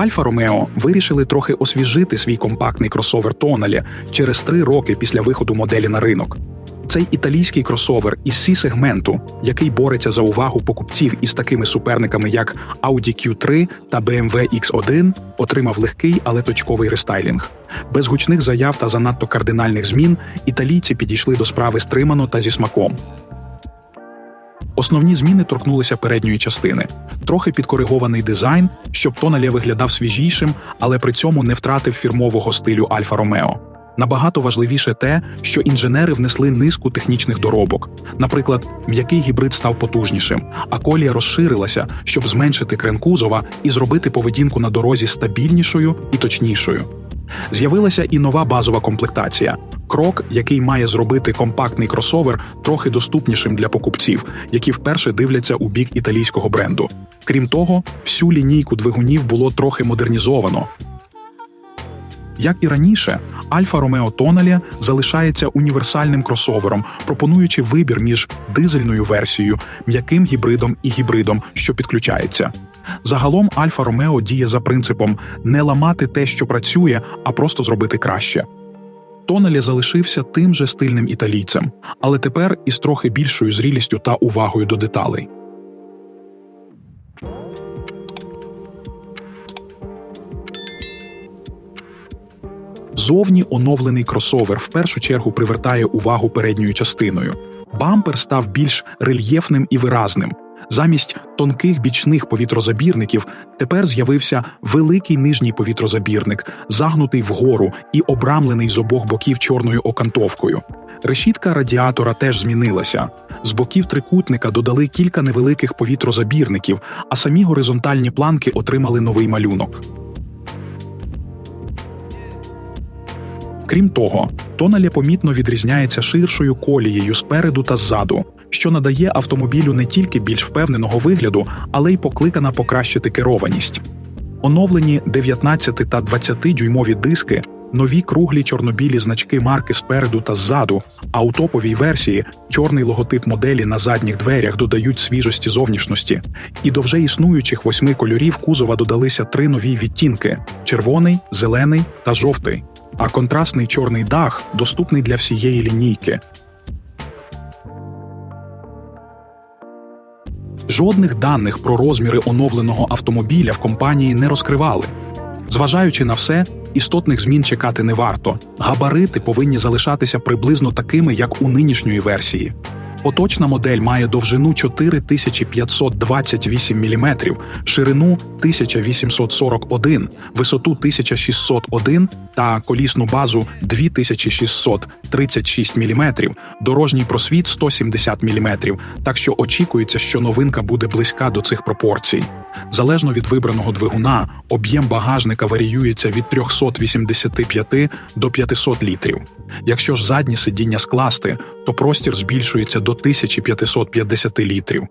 Альфа Ромео вирішили трохи освіжити свій компактний кросовер Тоналі через три роки після виходу моделі на ринок. Цей італійський кросовер із сі сегменту, який бореться за увагу покупців із такими суперниками, як Audi Q3 та BMW X1, отримав легкий, але точковий рестайлінг. Без гучних заяв та занадто кардинальних змін італійці підійшли до справи стримано та зі смаком. Основні зміни торкнулися передньої частини, трохи підкоригований дизайн, щоб Тонале виглядав свіжішим, але при цьому не втратив фірмового стилю Альфа Ромео. Набагато важливіше те, що інженери внесли низку технічних доробок. Наприклад, м'який гібрид став потужнішим, а колія розширилася, щоб зменшити крен кузова і зробити поведінку на дорозі стабільнішою і точнішою. З'явилася і нова базова комплектація крок, який має зробити компактний кросовер трохи доступнішим для покупців, які вперше дивляться у бік італійського бренду. Крім того, всю лінійку двигунів було трохи модернізовано. Як і раніше, Альфа Ромео Тоналі залишається універсальним кросовером, пропонуючи вибір між дизельною версією, м'яким гібридом і гібридом, що підключається. Загалом Альфа Ромео діє за принципом не ламати те, що працює, а просто зробити краще. Тоналі залишився тим же стильним італійцем, але тепер із трохи більшою зрілістю та увагою до деталей. Зовні оновлений кросовер в першу чергу привертає увагу передньою частиною. Бампер став більш рельєфним і виразним. Замість тонких бічних повітрозабірників тепер з'явився великий нижній повітрозабірник, загнутий вгору і обрамлений з обох боків чорною окантовкою. Решітка радіатора теж змінилася. З боків трикутника додали кілька невеликих повітрозабірників, а самі горизонтальні планки отримали новий малюнок. Крім того, Тонале помітно відрізняється ширшою колією спереду та ззаду, що надає автомобілю не тільки більш впевненого вигляду, але й покликана покращити керованість. Оновлені 19 та 20 дюймові диски, нові круглі чорнобілі значки марки спереду та ззаду, а у топовій версії чорний логотип моделі на задніх дверях додають свіжості зовнішності, і до вже існуючих восьми кольорів кузова додалися три нові відтінки: червоний, зелений та жовтий. А контрастний чорний дах доступний для всієї лінійки. Жодних даних про розміри оновленого автомобіля в компанії не розкривали. Зважаючи на все, істотних змін чекати не варто. Габарити повинні залишатися приблизно такими, як у нинішньої версії. Поточна модель має довжину 4528 мм, ширину 1841, висоту 1601 та колісну базу 2636 мм, дорожній просвіт 170 мм, так що очікується, що новинка буде близька до цих пропорцій. Залежно від вибраного двигуна, об'єм багажника варіюється від 385 до 500 літрів. Якщо ж задні сидіння скласти, то простір збільшується до 1550 літрів.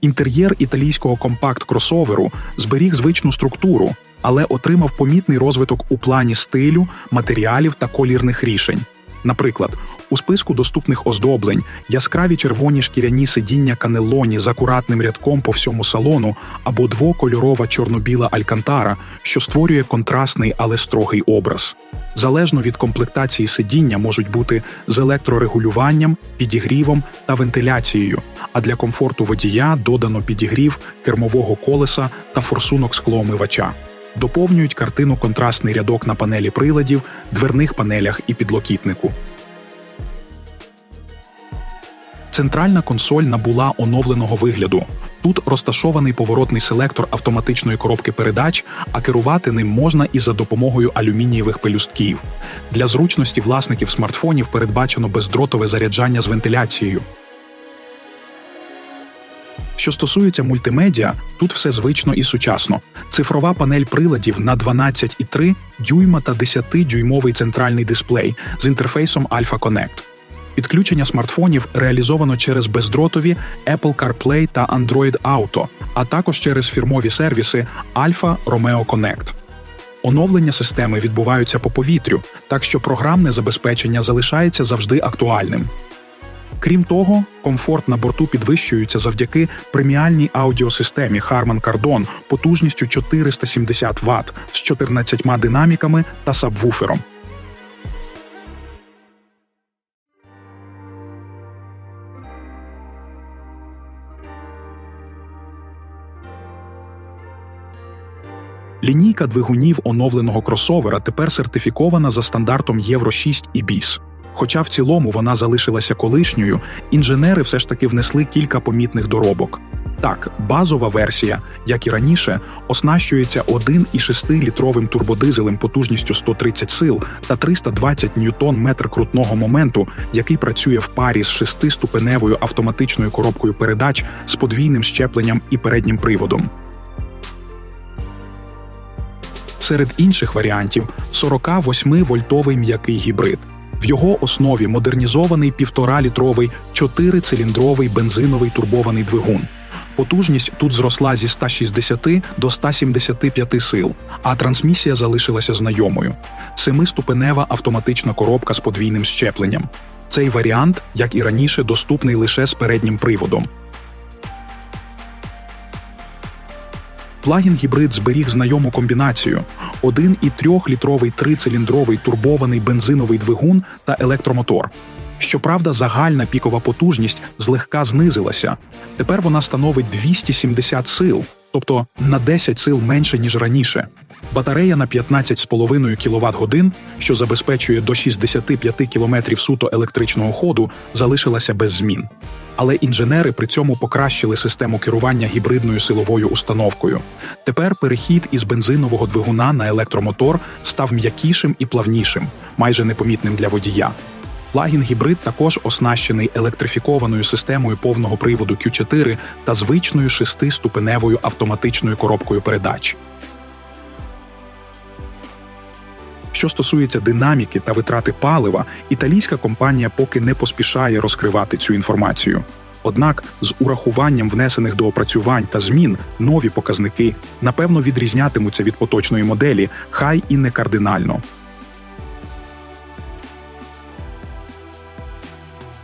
Інтер'єр італійського компакт-кросоверу зберіг звичну структуру, але отримав помітний розвиток у плані стилю, матеріалів та колірних рішень. Наприклад, у списку доступних оздоблень яскраві червоні шкіряні сидіння канелоні з акуратним рядком по всьому салону або двокольорова чорно-біла алькантара, що створює контрастний, але строгий образ. Залежно від комплектації сидіння можуть бути з електрорегулюванням, підігрівом та вентиляцією, а для комфорту водія додано підігрів кермового колеса та форсунок склоомивача. Доповнюють картину контрастний рядок на панелі приладів, дверних панелях і підлокітнику. Центральна консоль набула оновленого вигляду. Тут розташований поворотний селектор автоматичної коробки передач, а керувати ним можна і за допомогою алюмінієвих пелюстків. Для зручності власників смартфонів передбачено бездротове заряджання з вентиляцією. Що стосується мультимедіа, тут все звично і сучасно. Цифрова панель приладів на 12,3 дюйма та 10-дюймовий центральний дисплей з інтерфейсом Alpha Connect. Підключення смартфонів реалізовано через бездротові Apple CarPlay та Android Auto, а також через фірмові сервіси Alpha Romeo Connect. Оновлення системи відбуваються по повітрю, так що програмне забезпечення залишається завжди актуальним. Крім того, комфорт на борту підвищується завдяки преміальній аудіосистемі Harman Kardon потужністю 470 Вт з 14 динаміками та сабвуфером. Лінійка двигунів оновленого кросовера тепер сертифікована за стандартом Євро 6 і BIS. Хоча в цілому вона залишилася колишньою, інженери все ж таки внесли кілька помітних доробок. Так, базова версія, як і раніше, оснащується 1,6-літровим турбодизелем потужністю 130 сил та 320 ньютон метр крутного моменту, який працює в парі з шестиступеневою автоматичною коробкою передач з подвійним щепленням і переднім приводом. Серед інших варіантів 48-вольтовий м'який гібрид. В його основі модернізований 1,5-літровий 4-циліндровий бензиновий турбований двигун. Потужність тут зросла зі 160 до 175 сил, а трансмісія залишилася знайомою. Семиступенева автоматична коробка з подвійним щепленням. Цей варіант, як і раніше, доступний лише з переднім приводом. Плагін гібрид зберіг знайому комбінацію: 1,3-літровий трициліндровий турбований бензиновий двигун та електромотор. Щоправда, загальна пікова потужність злегка знизилася. Тепер вона становить 270 сил, тобто на 10 сил менше ніж раніше. Батарея на 15,5 кВт годин, що забезпечує до 65 км суто електричного ходу, залишилася без змін. Але інженери при цьому покращили систему керування гібридною силовою установкою. Тепер перехід із бензинового двигуна на електромотор став м'якішим і плавнішим, майже непомітним для водія. Плагін гібрид також оснащений електрифікованою системою повного приводу Q4 та звичною шестиступеневою автоматичною коробкою передач. Що стосується динаміки та витрати палива, італійська компанія поки не поспішає розкривати цю інформацію. Однак, з урахуванням внесених до опрацювань та змін нові показники напевно відрізнятимуться від поточної моделі, хай і не кардинально.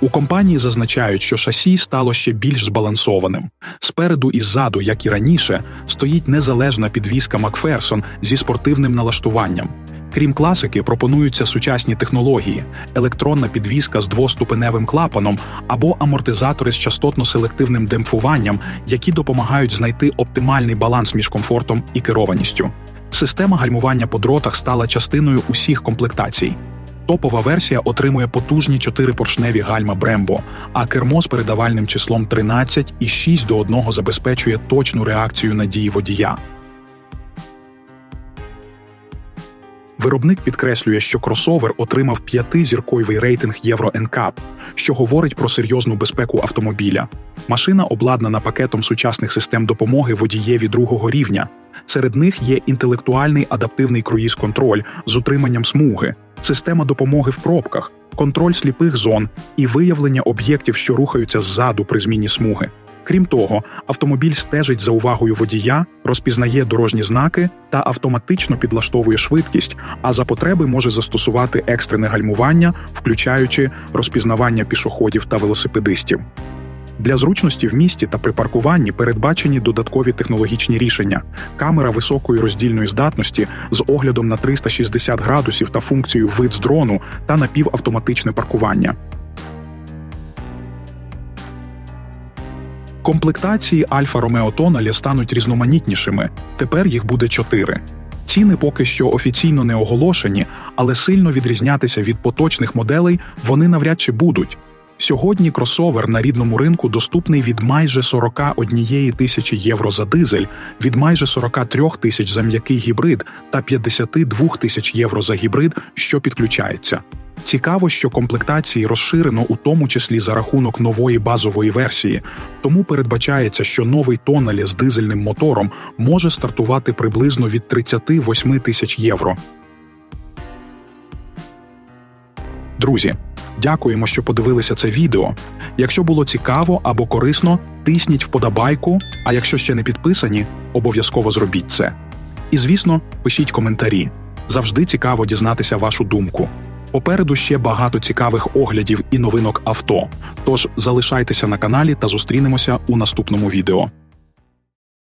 У компанії зазначають, що шасі стало ще більш збалансованим. Спереду і ззаду, як і раніше, стоїть незалежна підвізка Макферсон зі спортивним налаштуванням. Крім класики, пропонуються сучасні технології: електронна підвізка з двоступеневим клапаном або амортизатори з частотно-селективним демпфуванням, які допомагають знайти оптимальний баланс між комфортом і керованістю. Система гальмування по дротах стала частиною усіх комплектацій. Топова версія отримує потужні чотирипоршневі гальма Brembo, а кермо з передавальним числом 13 і 6 до 1 забезпечує точну реакцію на дії водія. Виробник підкреслює, що кросовер отримав п'ятизірковий рейтинг Євро NCAP, що говорить про серйозну безпеку автомобіля. Машина обладнана пакетом сучасних систем допомоги водієві другого рівня. Серед них є інтелектуальний адаптивний круїз-контроль з утриманням смуги, система допомоги в пробках, контроль сліпих зон і виявлення об'єктів, що рухаються ззаду при зміні смуги. Крім того, автомобіль стежить за увагою водія, розпізнає дорожні знаки та автоматично підлаштовує швидкість, а за потреби може застосувати екстрене гальмування, включаючи розпізнавання пішоходів та велосипедистів. Для зручності в місті та при паркуванні передбачені додаткові технологічні рішення: камера високої роздільної здатності з оглядом на 360 градусів та функцією вид з дрону та напівавтоматичне паркування. Комплектації Альфа Ромео Тоналі стануть різноманітнішими. Тепер їх буде чотири. Ціни поки що офіційно не оголошені, але сильно відрізнятися від поточних моделей вони навряд чи будуть. Сьогодні кросовер на рідному ринку доступний від майже 41 тисячі євро за дизель, від майже 43 тисяч за м'який гібрид та 52 тисяч євро за гібрид, що підключається. Цікаво, що комплектації розширено у тому числі за рахунок нової базової версії, тому передбачається, що новий тонелі з дизельним мотором може стартувати приблизно від 38 тисяч євро. Друзі, дякуємо, що подивилися це відео. Якщо було цікаво або корисно, тисніть вподобайку. А якщо ще не підписані, обов'язково зробіть це. І звісно, пишіть коментарі. Завжди цікаво дізнатися вашу думку. Попереду ще багато цікавих оглядів і новинок авто. Тож залишайтеся на каналі та зустрінемося у наступному відео.